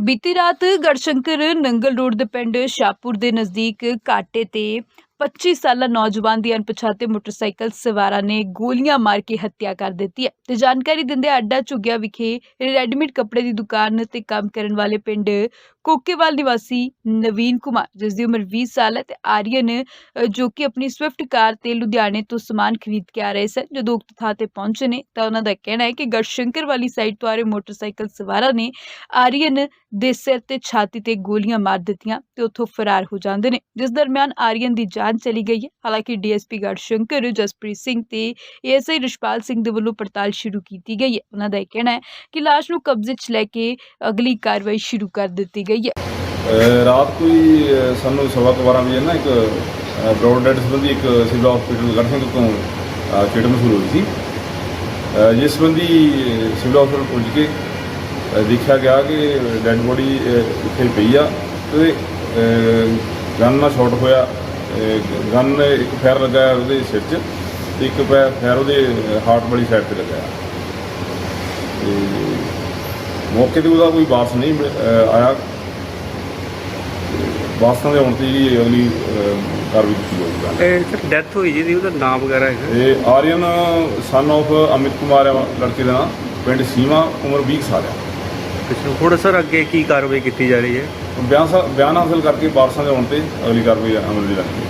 ਬੀਤੀ ਰਾਤ ਗੜਸ਼ੰਕਰ ਨੰਗਲ ਰੋਡ ਦੇ ਪਿੰਡ ਸ਼ਾਹਪੁਰ ਦੇ ਨਜ਼ਦੀਕ ਕਾਟੇ ਤੇ 25 ਸਾਲਾ ਨੌਜਵਾਨ ਦੀ ਅਣਪਛਾਤੇ ਮੋਟਰਸਾਈਕਲ ਸਵਾਰਾਂ ਨੇ ਗੋਲੀਆਂ ਮਾਰ ਕੇ ਹੱਤਿਆ ਕਰ ਦਿੱਤੀ ਹੈ। ਤੇ ਜਾਣਕਾਰੀ ਦਿੰਦੇ ਅੱਡਾ ਝੁੱਗਿਆ ਵਿਖੇ ਰੈਡੀਮੇਡ ਕੱਪੜੇ ਦੀ ਦੁਕਾਨ ਤੇ ਕੰਮ ਕਰਨ ਵਾਲੇ ਪਿੰਡ ਕੋਕੇਵਾਲ ਨਿਵਾਸੀ ਨਵੀਨ ਕੁਮਾਰ, ਜਿਸ ਦੀ ਉਮਰ 20 ਸਾਲ ਹੈ ਤੇ ਆਰੀਅਨ ਜੋ ਕਿ ਆਪਣੀ ਸਵਿਫਟ ਕਾਰ ਤੇ ਲੁਧਿਆਣੇ ਤੋਂ ਸਮਾਨ ਖਰੀਦ ਕੇ ਆ ਰਹੇ ਸਨ, ਜਦੋਂ ਉਕਤ ਥਾਂ ਤੇ ਪਹੁੰਚੇ ਨੇ, ਤਾਂ ਉਹਨਾਂ ਦਾ ਕਹਿਣਾ ਹੈ ਕਿ ਗੜਸ਼ੰਕਰ ਵਾਲੀ ਸਾਈਡ ਤੋਂ ਆ ਰਹੇ ਮੋਟਰਸਾਈਕਲ ਸਵਾਰਾਂ ਨੇ ਆਰੀਅਨ ਦੇ ਸਿਰ ਤੇ ਛਾਤੀ ਤੇ ਗੋਲੀਆਂ ਮਾਰ ਦਿੱਤੀਆਂ ਤੇ ਉੱਥੋਂ ਫਰਾਰ ਹੋ ਜਾਂਦੇ ਨੇ। ਜਿਸ ਦਰਮਿਆਨ ਆਰੀਅਨ ਦੀ ਜਾਨ ਚਲੀ ਗਈ ਹੈ ਹਾਲਾਂਕਿ ਡੀਐਸਪੀ ਗੜਸ਼ੰਕਰ ਜਸਪ੍ਰੀਤ ਸਿੰਘ ਤੇ ਏਐਸਆਈ ਰਿਸ਼ਪਾਲ ਸਿੰਘ ਦੇ ਵੱਲੋਂ ਪੜਤਾਲ ਸ਼ੁਰੂ ਕੀਤੀ ਗਈ ਹੈ ਉਹਨਾਂ ਦਾ ਇਹ ਕਹਿਣਾ ਹੈ ਕਿ ਲਾਸ਼ ਨੂੰ ਕਬਜ਼ੇ 'ਚ ਲੈ ਕੇ ਅਗਲੀ ਕਾਰਵਾਈ ਸ਼ੁਰੂ ਕਰ ਦਿੱਤੀ ਗਈ ਹੈ ਅਹ ਰਾਤ ਕੋਈ ਅਹ ਸਾਨੂੰ ਸਵਾ ਕੁ ਬਾਰਾਂ ਵਜੇ ਨਾ ਇੱਕ ਬ੍ਰੌਡ ਡੈਡ ਸੰਬੰਧੀ ਇੱਕ ਸਿਵਲ ਹਸਪੀਟਲ ਗੜ੍ਹਸ਼ੰਕਰ ਤੋਂ ਅਹ ਚਿੱਟ ਮਸੂਲ ਹੋਈ ਸੀ ਅਹ ਜਿਸ ਸੰਬੰਧੀ ਸਿਵਲ ਹਸਪੀਟਲ ਪਹੁੰਚ ਕੇ ਅਹ ਦੇਖਿਆ ਗਿਆ ਕਿ ਡੈਡ ਬੋਡੀ ਇੱਥੇ ਪਈ ਆ ਤੇ ਗਨ ਨਾਲ ਸ਼ਾਟ ਹੋਇਆ ਗਨ ਇੱਕ ਫਾਇਰ ਲੱਗਾ ਹੈ ਉਹਦੇ ਸਿਰ 'ਚ ਤੇ ਇੱਕ ਫਾਇਰ ਉਹਦੇ ਹਾਰਟ ਵਾਲੀ ਸਾਈਡ ਤੇ ਲੱਗਾ ਹੈ। ਤੇ ਮੌਕੇ ਤੇ ਉਹਦਾ ਕੋਈ ਵਾਰਸ ਨਹੀਂ ਆਇਆ। ਵਾਸਤਾਂ ਦੇ ਆਉਣ ਤੇ ਜਿਹੜੀ ਅਗਲੀ ਕਾਰਵਾਈ ਕੀਤੀ ਜਾਊਗੀ। ਇਹ ਸਰ ਡੈਥ ਹੋਈ ਜਿਹਦੀ ਉਹਦਾ ਨਾਮ ਵਗੈਰਾ ਹੈਗਾ? ਇਹ ਆਰੀਅਨ ਸਨ of ਅਮਿਤ ਕੁਮਾਰ ਹੈ ਲੜਕੇ ਦਾ ਨਾਮ ਪਿੰਡ ਸੀਮਾ ਉਮਰ 20 ਸਾਲ ਹੈ ਹੁਣ ਸਰ ਅੱਗੇ ਕੀ ਕਾਰਵਾਈ ਕੀਤੀ ਜਾ ਰਹੀ ਹੈ? ਬਿਆਨ ਸਾ- ਬਿਆਨ ਹਾਸਲ ਕਰਕੇ ਵਾਰਸਾਂ ਦੇ ਆਉਣ ਤੇ ਅਗਲੀ ਕਾਰਵਾਈ ਅਮਲ ਦੀ ਰੱਖੀ